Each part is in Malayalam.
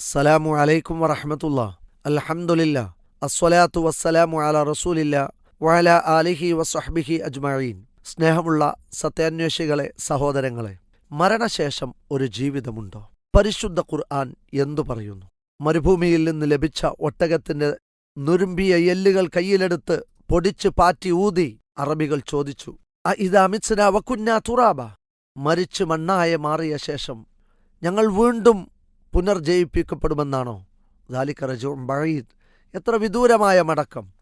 അസ്സലാമു അലൈക്കും വറഹമത്തുള്ള. അലഹമുല്ല അസ്വലാത്തു വസ്സലാമു അല റസൂലില്ല വഅല ആലിഹി വസ്വഹ്ബിഹി അജ്മഈൻ. സ്നേഹമുള്ള സത്യാന്വേഷികളെ സഹോദരങ്ങളെ മരണശേഷം ഒരു ജീവിതമുണ്ടോ? പരിശുദ്ധ ഖുർആൻ എന്തു പറയുന്നു? മരുഭൂമിയിൽ നിന്ന് ലഭിച്ച ഒട്ടകത്തിന്റെ നുരുമ്പിയ എല്ലുകൾ കയ്യിലെടുത്ത് പൊടിച്ച് പാറ്റി ഊതി അറബികൾ ചോദിച്ചു അ ഇതാമിത്സന വക്കുന്ന തുറാബ? മരിച്ച് മണ്ണായ മാറിയ ശേഷം ഞങ്ങൾ വീണ്ടും പുനർജയിപ്പിക്കപ്പെടുമെന്നാണോ? ദാലിക്കറജും ബഴീദ് എത്ര വിദൂരമായ മടക്കം.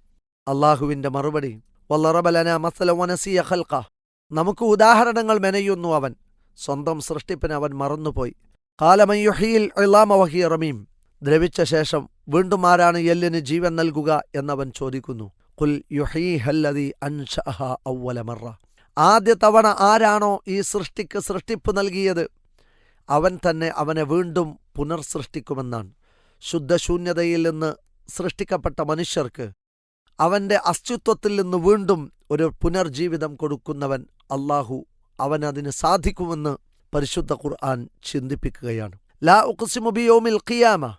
അള്ളാഹുവിന്റെ മറുപടി വല്ലറബലന മസല വനസിയ ഖൽക്ക നമുക്ക് ഉദാഹരണങ്ങൾ മെനയുന്നു അവൻ. സ്വന്തം സൃഷ്ടിപ്പിന് അവൻ മറന്നുപോയി. കാലമയുഹിയിൽ ഇളാമവഹിയ റമീം. ദ്രവിച്ച ശേഷം വീണ്ടും ആരാണ് എല്ലിന് ജീവൻ നൽകുക എന്നവൻ ചോദിക്കുന്നു. കുൽ യുഹീഹല്ലദീ അൻഷഅഹ അവ്വല മറ. ആദ്യ തവണ ആരാണോ ഈ സൃഷ്ടിക്ക് സൃഷ്ടിപ്പ് നൽകിയത്? അവൻ തന്നെ അവനെ വീണ്ടും പുനർസൃഷ്ടിക്കുമെന്നാണ്. ശുദ്ധശൂന്യതയിൽ നിന്ന് സൃഷ്ടിക്കപ്പെട്ട മനുഷ്യർക്ക് അവന്റെ അസ്തിത്വത്തിൽ നിന്ന് വീണ്ടും ഒരു പുനർജീവിതം കൊടുക്കുന്നവൻ അള്ളാഹു അവനതിന് സാധിക്കുമെന്ന് പരിശുദ്ധ ഖുർആൻ ചിന്തിപ്പിക്കുകയാണ്. ലാ ഉഖ്സിമുബിയോമിൽ ഖിയാമ.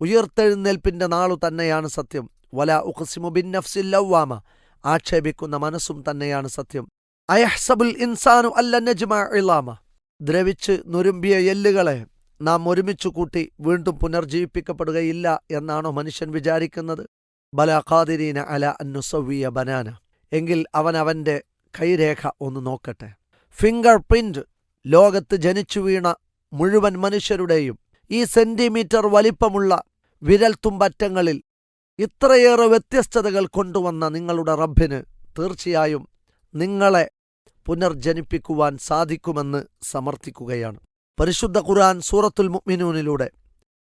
ഉയർത്തെഴുന്നേൽപ്പിന്റെ നാളു തന്നെയാണ് സത്യം. വല ഉഖ്സിമുബിൻ നഫ്സിൽ ലവ്വാമ. ആക്ഷേപിക്കുന്ന മനസ്സും തന്നെയാണ് സത്യം. അയഹ്സബുൽ ഇൻസാനു അല്ല നജ്മ ഇളാമ. ദ്രവിച്ച് നുരുമ്പിയ എല്ലുകളെ നാം ഒരുമിച്ചു കൂട്ടി വീണ്ടും പുനർജീവിപ്പിക്കപ്പെടുകയില്ല എന്നാണോ മനുഷ്യൻ വിചാരിക്കുന്നത്? ബല ഖാദിരീന അല അനുസവിയ ബനാന. എങ്കിൽ അവൻ അവന്റെ കൈരേഖ ഒന്ന് നോക്കട്ടെ. ഫിംഗർ പ്രിന്റ് ലോകത്ത് ജനിച്ചു വീണ മുഴുവൻ മനുഷ്യരുടെയും ഈ സെന്റിമീറ്റർ വലിപ്പമുള്ള വിരൽത്തുമ്പറ്റങ്ങളിൽ ഇത്രയേറെ വ്യത്യസ്തതകൾ കൊണ്ടുവന്ന നിങ്ങളുടെ റബ്ബിന് തീർച്ചയായും നിങ്ങളെ പുനർജനിപ്പിക്കുവാൻ സാധിക്കുമെന്ന് സമർത്ഥിക്കുകയാണ്. പരിശുദ്ധ ഖുർആൻ സൂറത്തുൽ മുഅ്മിനൂനിലൂടെ.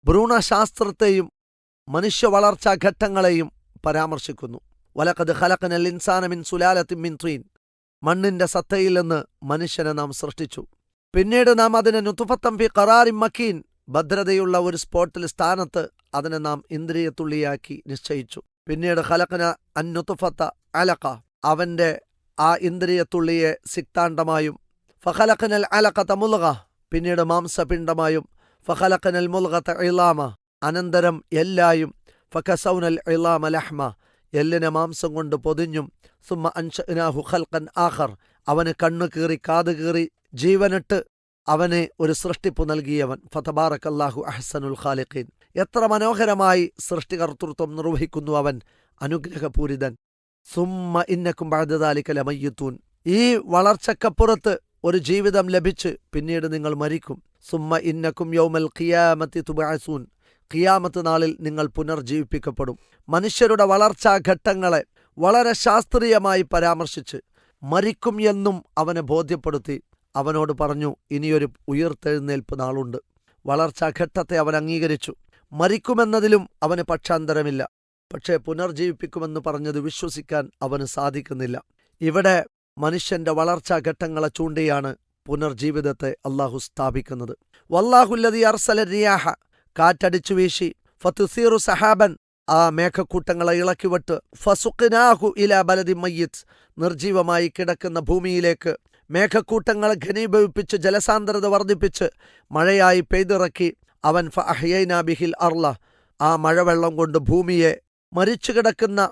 ഭ്രൂണശാസ്ത്രത്തെയും മനുഷ്യ വളർച്ചാ ഘട്ടങ്ങളെയും പരാമർശിക്കുന്നു. വലക്കത് ഖലഖനൽ ഇൻസാന മിൻ സുലാലത്തിൻ ത്രീൻ. മണ്ണിന്റെ സത്തയിൽ നിന്ന് മനുഷ്യനെ നാം സൃഷ്ടിച്ചു. പിന്നീട് നാം അതിനെ നുത്തുഫത്തം ഫി ഖറാറിൻ മക്കീൻ ഭദ്രതയുള്ള ഒരു സ്പോട്ടിൽ സ്ഥാനത്ത് അതിനെ നാം ഇന്ദ്രിയത്തുള്ളിയാക്കി നിശ്ചയിച്ചു. പിന്നീട് ഹലക്കന അന്നുത്തുഫത്ത അലക്ക അവന്റെ ആ ഇന്ദ്രിയത്തുള്ളിയെ സിക്താണ്ടമായും ഫഹലക്കനൽ അലക്ക മുൽഗ പിന്നീട് മാംസപിണ്ഡമായും ഫഖലഖനൽ മുൽഗത ഇലാമ അനന്തരം എല്ലായും ഫഖസൗനൽ ഇലാമ ലഹ്മ എല്ലിനെ മാംസം കൊണ്ട് പൊതിഞ്ഞും സുമ്മ അൻഷനാഹു ഖൽഖൻ ആഖർ അവന് കണ്ണു കീറി കാത് കീറി ജീവനിട്ട് അവനെ ഒരു സൃഷ്ടിപ്പ് നൽകിയവൻ. ഫതബാറക്കല്ലാഹു അഹ്സനുൽ ഖാലിഖീൻ. എത്ര മനോഹരമായി സൃഷ്ടികർത്തൃത്വം നിർവഹിക്കുന്നു അവൻ അനുഗ്രഹപൂരിതൻ. സുമ്മ ഇന്നക്കും ബാധ്യതാലിക്കല മയ്യത്തൂൻ ഈ വളർച്ചക്കപ്പുറത്ത് ഒരു ജീവിതം ലഭിച്ച് പിന്നീട് നിങ്ങൾ മരിക്കും. സുമ്മ ഇന്നക്കും യൗമൽ ഖിയാമത്തി തുബാസൂൻ ഖിയാമത്ത് നാളിൽ നിങ്ങൾ പുനർജീവിപ്പിക്കപ്പെടും. മനുഷ്യരുടെ വളർച്ചാ ഘട്ടങ്ങളെ വളരെ ശാസ്ത്രീയമായി പരാമർശിച്ച് മരിക്കും എന്നും അവനെ ബോധ്യപ്പെടുത്തി അവനോട് പറഞ്ഞു ഇനിയൊരു ഉയർത്തെഴുന്നേൽപ്പ് നാളുണ്ട്. വളർച്ചാ ഘട്ടത്തെ അവൻ അംഗീകരിച്ചു. മരിക്കുമെന്നതിലും അവന് പക്ഷാന്തരമില്ല. പക്ഷേ പുനർജീവിപ്പിക്കുമെന്ന് പറഞ്ഞത് വിശ്വസിക്കാൻ അവന് സാധിക്കുന്നില്ല. ഇവിടെ മനുഷ്യന്റെ വളർച്ചാ ഘട്ടങ്ങളെ ചൂണ്ടിയാണ് പുനർജീവിതത്തെ അള്ളാഹു സ്ഥാപിക്കുന്നത്. വല്ലാഹുല്ലതി അർസല റിയാഹ കാറ്റടിച്ചു വീശി. ഫത്തുസീറു സഹാബൻ ആ മേഘക്കൂട്ടങ്ങളെ ഇളക്കിവിട്ട് ഫസുഖിനാഹു ഇല ബലതി മയ്യിത് നിർജീവമായി കിടക്കുന്ന ഭൂമിയിലേക്ക് മേഘക്കൂട്ടങ്ങളെ ഘനീഭവിപ്പിച്ച് ജലസാന്ദ്രത വർദ്ധിപ്പിച്ച് മഴയായി പെയ്തിറക്കി. അവൻ ഫഹ്യൈനാബിഹിൽ അർള ആ മഴവെള്ളം കൊണ്ട് ഭൂമിയെ മരിച്ചു കിടക്കുന്ന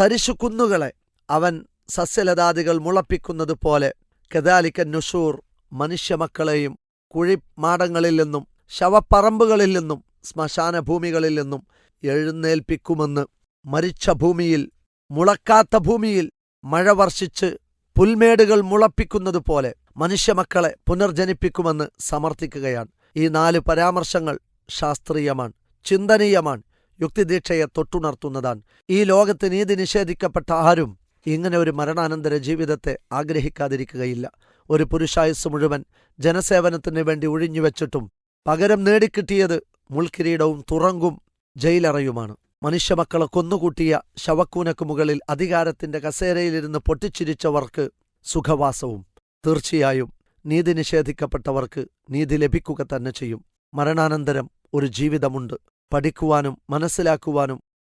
തരിശു കുന്നുകളെ അവൻ സസ്യലതാദികൾ മുളപ്പിക്കുന്നത് പോലെ. കദാലിക്കൻ നുഷൂർ മനുഷ്യമക്കളെയും കുഴിമാടങ്ങളിൽ നിന്നും ശവപ്പറമ്പുകളിൽ നിന്നും ശ്മശാന ഭൂമികളിൽ നിന്നും എഴുന്നേൽപ്പിക്കുമെന്ന് മരിച്ച ഭൂമിയിൽ മുളക്കാത്ത ഭൂമിയിൽ മഴ വർഷിച്ച് പുൽമേടുകൾ മുളപ്പിക്കുന്നത് പോലെ മനുഷ്യമക്കളെ പുനർജനിപ്പിക്കുമെന്ന് സമർത്ഥിക്കുകയാണ്. ഈ നാല് പരാമർശങ്ങൾ ശാസ്ത്രീയമാണ് ചിന്തനീയമാണ് യുക്തിദീക്ഷയെ തൊട്ടുണർത്തുന്നതാണ്. ഈ ലോകത്ത് നീതി നിഷേധിക്കപ്പെട്ട ആരും ഇങ്ങനെ ഒരു മരണാനന്തര ജീവിതത്തെ ആഗ്രഹിക്കാതിരിക്കുകയില്ല. ഒരു പുരുഷായുസ് മുഴുവൻ ജനസേവനത്തിന് വേണ്ടി ഒഴിഞ്ഞുവെച്ചിട്ടും പകരം നേടിക്കിട്ടിയത് മുൾക്കിരീടവും തുറങ്കും ജയിലറയുമാണ്. മനുഷ്യമക്കളെ കൊന്നുകൂട്ടിയ ശവക്കൂനക്ക് മുകളിൽ അധികാരത്തിന്റെ കസേരയിലിരുന്ന് പൊട്ടിച്ചിരിച്ചവർക്ക് സുഖവാസവും തീർച്ചയായും നീതി നിഷേധിക്കപ്പെട്ടവർക്ക് നീതി ലഭിക്കുക തന്നെ ചെയ്യും. മരണാനന്തരം ഒരു ജീവിതമുണ്ട്. പഠിക്കുവാനും മനസ്സിലാക്കുവാനും